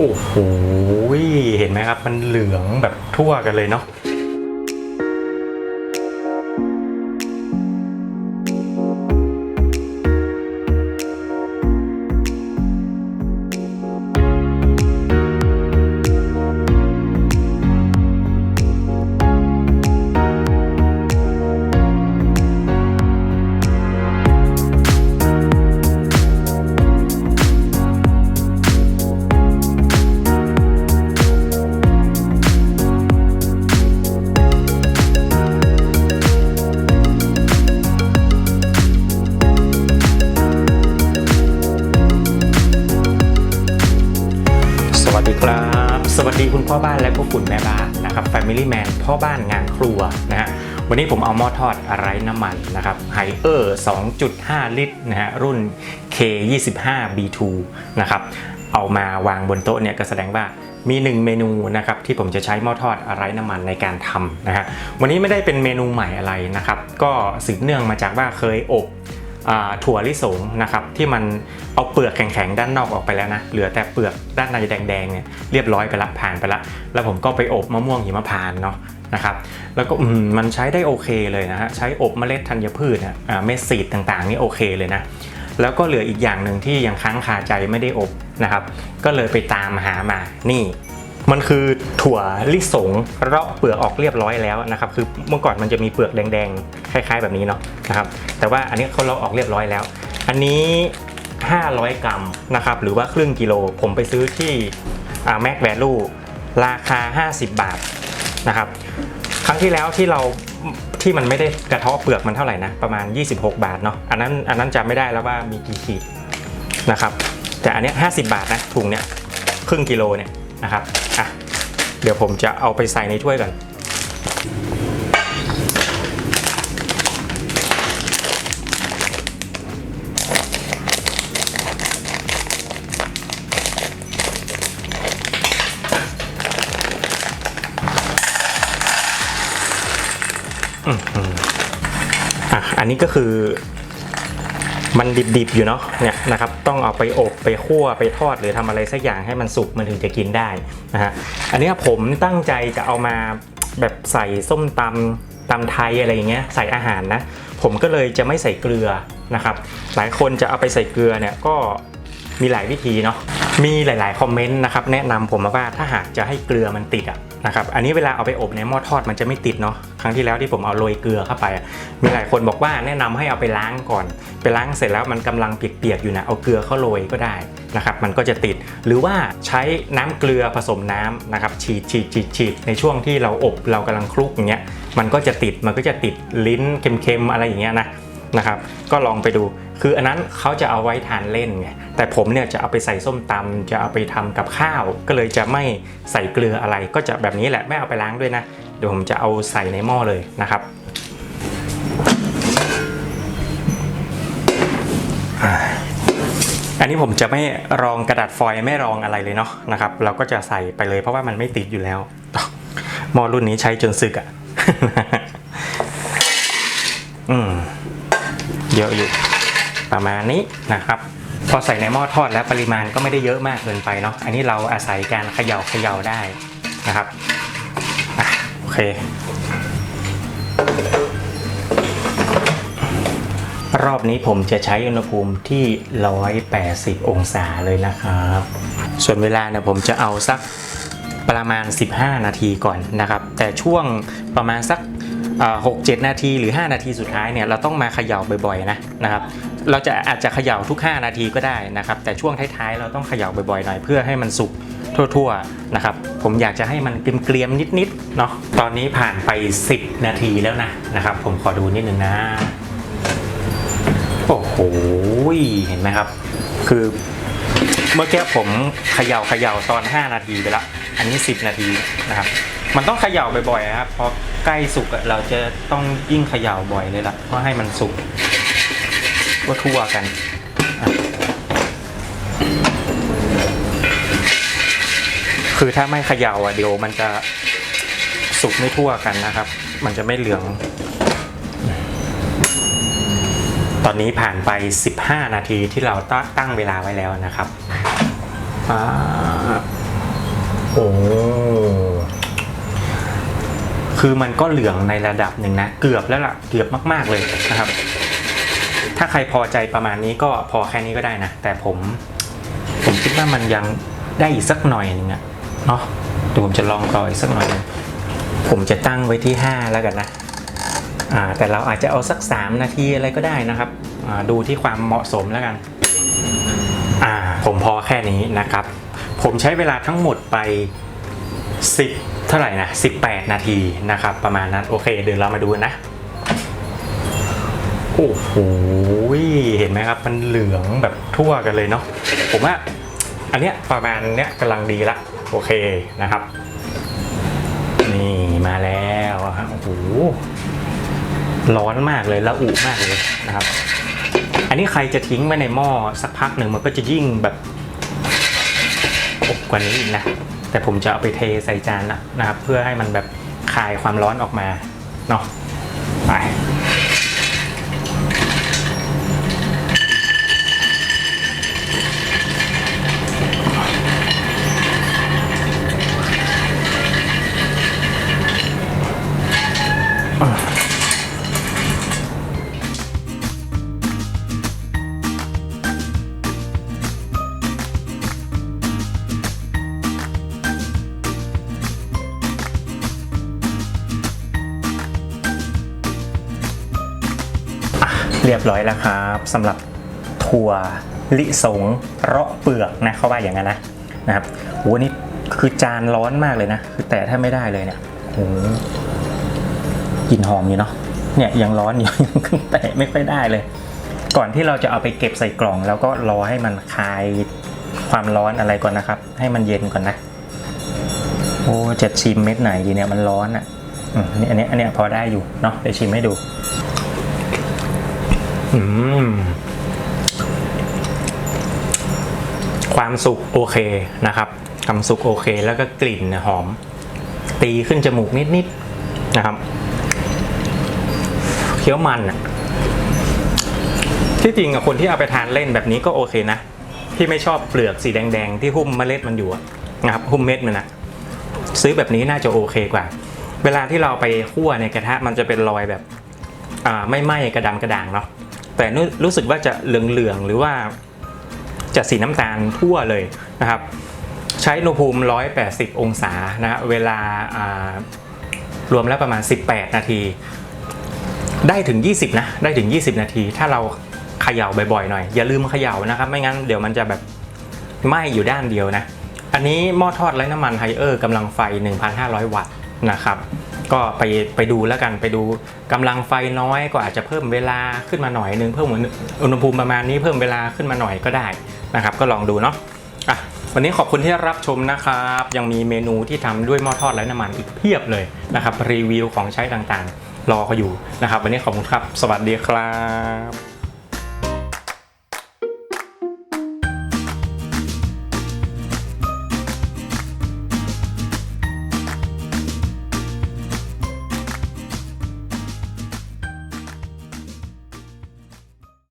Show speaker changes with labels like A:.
A: โอ้โหเห็นไหมครับ มันเหลืองแบบทั่วกันเลยเนาะ พ่อบ้านและพวกคุณแม่บ้านนะครับ Family Man พ่อบ้านงานครัวนะฮะวันนี้ผมเอาหม้อทอดไร้น้ำมันนะครับไฮเออร์ 2.5 ลิตรนะฮะรุ่น K25 B2 นะครับเอามาวางบนโต๊ะเนี่ยก็แสดงว่ามีหนึ่งเมนูนะครับที่ผมจะใช้หม้อทอดไร้น้ำมันในการทำนะฮะวันนี้ไม่ได้เป็นเมนูใหม่อะไรนะครับ ก็สืบเนื่องมาจากว่าเคยอบ ถั่วลิสงนะครับที่มันเอาเปลือกแข็งๆด้านนอกออกไปแล้วนะเหลือแต่เปลือกด้านในแดงๆเนี่ยเรียบร้อยไปละผ่านไปละแล้วผมก็ไปอบมะม่วงหิมพานเนาะนะครับแล้วก็มันใช้ได้โอเคเลยนะฮะใช้อบเมล็ดธัญพืชอะเม็ดซีดต่างๆนี่โอเคเลยนะแล้วก็เหลืออีกอย่างหนึ่งที่ยังค้างคาใจไม่ได้อบนะครับ ก็เลยไปตามหามานี่ มันคือ ถั่วลิสงเราะเปลือกออกเรียบร้อยแล้วนะครับคือเมื่อก่อนมันจะมีเปลือกแดงๆคล้ายๆแบบนี้เนาะนะครับแต่ว่าอันนี้เขาเราะออกเรียบร้อยแล้ว อันนี้ 500 กรัมนะครับหรือว่าครึ่งกิโลผมไปซื้อที่แม็กแวลูราคา 50 บาทนะครับครั้งที่แล้วที่เราที่มันไม่ได้กระเทาะเปลือกมันเท่าไหร่นะประมาณ 26 บาทเนาะอันนั้นอันนั้นจำไม่ได้แล้วว่ามีกี่ขีดนะครับแต่อันนี้50 บาทนะถุงเนี้ยครึ่งกิโลเนี่ยนะครับอะ เดี๋ยวผมจะเอาไปใส่ในถ้วยก่อนอะอันนี้ก็คือ มันดิบๆอยู่เนาะเนี่ยนะครับต้องเอาไปอบไปคั่วไปทอดหรือทำอะไรสักอย่างให้มันสุกมันถึงจะกินได้นะฮะอันนี้ผมตั้งใจจะเอามาแบบใส่ส้มตำตำไทยอะไรอย่างเงี้ยใส่อาหารนะผมก็เลยจะไม่ใส่เกลือนะครับ หลายคนจะเอาไปใส่เกลือเนี่ยก็มีหลายวิธีเนาะมีหลาย ๆ คอมเมนต์นะครับแนะนำผมมาว่าถ้าหากจะให้เกลือมันติดอะ นะครับอันนี้เวลาเอาไปอบในหม้อทอดมันจะไม่ติดเนาะครั้งที่แล้วที่ผมเอาโรยเกลือเข้าไป มีหลายคนบอกว่าแนะนำให้เอาไปล้างก่อน ไปล้างเสร็จแล้วมันกำลังเปียกๆอยู่นะเอาเกลือเข้าโรยก็ได้นะครับมันก็จะติดหรือว่าใช้น้ำเกลือผสมน้ำนะครับฉีดฉีดฉีดฉีดในช่วงที่เราอบเรากำลังคลุกอย่างเงี้ยมันก็จะติดมันก็จะติดลิ้นเค็มๆอะไรอย่างเงี้ยนะ นะครับ ก็ลองไปดู คืออันนั้นเขาจะเอาไว้ทานเล่นไง แต่ผมเนี่ยจะเอาไปใส่ส้มตำจะเอาไปทำกับข้าว ก็เลยจะไม่ใส่เกลืออะไร ก็จะแบบนี้แหละ ไม่เอาไปล้างด้วยนะ เดี๋ยวผมจะเอาใส่ในหม้อเลยนะครับอันนี้ผมจะไม่รองกระดาษฟอยล์ไม่รองอะไรเลยเนาะนะครับ เราก็จะใส่ไปเลยเพราะว่ามันไม่ติดอยู่แล้วหม้อรุ่นนี้ใช้จนสึกอะ อืม เยอะอยู่ประมาณนี้นะครับพอใส่ในหม้อทอดแล้วปริมาณก็ไม่ได้เยอะมากเกินไปเนาะอันนี้เราอาศัยการเขย่าเขย่าได้นะครับอโอเค รอบนี้ผมจะใช้อุณหภูมิที่ 180 องศาเลยนะครับ ส่วนเวลาเนี่ยผมจะเอาสักประมาณ 15 นาทีก่อนนะครับ แต่ช่วงประมาณสัก หกเจ็ดนาทีหรือ 5 นาทีสุดท้ายเนี่ยเราต้องมาเขย่าบ่อยๆนะนะครับเราจะอาจจะเขย่าทุก 5 นาทีก็ได้นะครับแต่ช่วงท้ายๆเราต้องเขย่าบ่อยๆหน่อยเพื่อให้มันสุกทั่วๆนะครับผมอยากจะให้มันเกรียมๆนิดๆเนาะตอนนี้ผ่านไป 10 นาทีแล้วนะนะครับ ผมขอดูนิดนึงนะโอ้โหเห็นไหมครับ คือเมื่อกี้ผมเขย่าเขย่าตอน 5 นาทีไปแล้วอันนี้ 10 นาทีนะครับ มันต้องเขย่าบ่อยๆนะครับเพอใกล้สุกเราจะต้องยิ่งเขย่าบ่อยเลยล่ะเพื่อให้มันสุกทั่วๆกันคือถ้าไม่เขย่าอะเดี๋ยวมันจะสุกไม่ทั่วกันนะครับ มันจะไม่เหลือง ตอนนี้ผ่านไป 15 นาทีที่เราตั้งเวลาไว้แล้วนะครับอ่า คือมันก็เหลืองในระดับหนึ่งนะ เกือบแล้วล่ะ เกือบมาก ๆเลยนะครับ ถ้าใครพอใจประมาณนี้ก็พอแค่นี้ก็ได้นะ แต่ผมผมคิดว่ามันยังได้อีกสักหน่อยนึงอะเนาะเดี๋ยวผมจะลองต่ออีกสักหน่อย ผมจะตั้งไว้ที่ 5 แล้วกันนะอ่าแต่เราอาจจะเอาสัก 3 นาทีอะไรก็ได้นะครับอ่าดูที่ความเหมาะสมแล้วกันอ่าผมพอแค่นี้นะครับ ผมใช้เวลาทั้งหมดไป 10 เท่าไหร่นะ 18 นาทีนะครับ ประมาณนั้น โอเค เดี๋ยวเรามาดูนนะ โอ้โห เห็นไหมครับ มันเหลืองแบบทั่วกันเลยเนาะ ผมว่า อันเนี้ยประมาณเนี้ยกำลังดีละ โอเคนะครับ นี่มาแล้วฮะโอ้โห ร้อนมากเลยละอุมากเลยนะครับ อันนี้ใครจะทิ้งไว้ในหม้อสักพักหนึ่งมันก็จะยิ่งแบบอบกว่านี้อีกนะ แต่ผมจะเอาไปเทใส่จานนะครับ เพื่อให้มันแบบคายความร้อนออกมาเนาะไป เรียบร้อยแล้วครับสำหรับถั่วลิสงเราะเปลือกนะเขาว่าอย่างนั้นนะนะครับโหนี่คือจานร้อนมากเลยนะ คือแต่ถ้าไม่ได้เลยเนี่ยโหกลิ่นหอมอยู่เนาะเนี่ยยังร้อนอยู่ยังแตะไม่ค่อยได้เลย ก่อนที่เราจะเอาไปเก็บใส่กล่อง แล้วก็รอให้มันคลายความร้อนอะไรก่อนนะครับ ให้มันเย็นก่อนนะโอ้จะชิมเม็ดไหนดีเนี่ยมันร้อนอะอันนี้อันนี้อันนี้พอได้อยู่เนาะเดี๋ยวชิมให้ดู อืมความสุกโอเคนะครับความสุกโอเค แล้วก็กลิ่นหอม ตีขึ้นจมูกนิดๆนะครับ เคี้ยวมันอะที่จริงอะคนที่เอาไปทานเล่นแบบนี้ก็โอเคนะ ที่ไม่ชอบเปลือกสีแดงๆ ที่หุ้มเมล็ดมันอยู่นะครับ หุ้มเม็ดมันนะซื้อแบบนี้น่าจะโอเคกว่า เวลาที่เราไปคั่วในกระทะมันจะเป็นรอยแบบ อ่าไม่ไหม้กระดำกระด่างเนาะ แต่รู้สึกว่าจะเหลืองๆหรือว่าจะสีน้ำตาลทั่วเลยนะครับ ใช้อุณหภูมิ 180 องศานะเวลาอ่ารวมแล้วประมาณ 18 นาที ได้ถึง 20 นะ ได้ถึง 20 นาที ถ้าเราเขย่าบ่อยๆหน่อย อย่าลืมเขย่านะครับ ไม่งั้นเดี๋ยวมันจะแบบไหม้อยู่ด้านเดียวนะ อันนี้หม้อทอดไร้น้ำมันไฮเออร์กำลังไฟ 1,500 วัตต์นะครับ ก็ไปไปดูแล้วกันไปดูกำลังไฟน้อยก็อาจจะเพิ่มเวลาขึ้นมาหน่อยนึงเพิ่มอุณหภูมิประมาณนี้เพิ่มเวลาขึ้นมาหน่อยก็ได้นะครับ ก็ลองดูเนาะอะวันนี้ขอบคุณที่รับชมนะครับ ยังมีเมนูที่ทำด้วยหม้อทอดไร้น้ำมันอีกเพียบเลยนะครับรีวิวของใช้ต่างๆ รอเขาอยู่นะครับ วันนี้ขอบคุณครับ สวัสดีครับ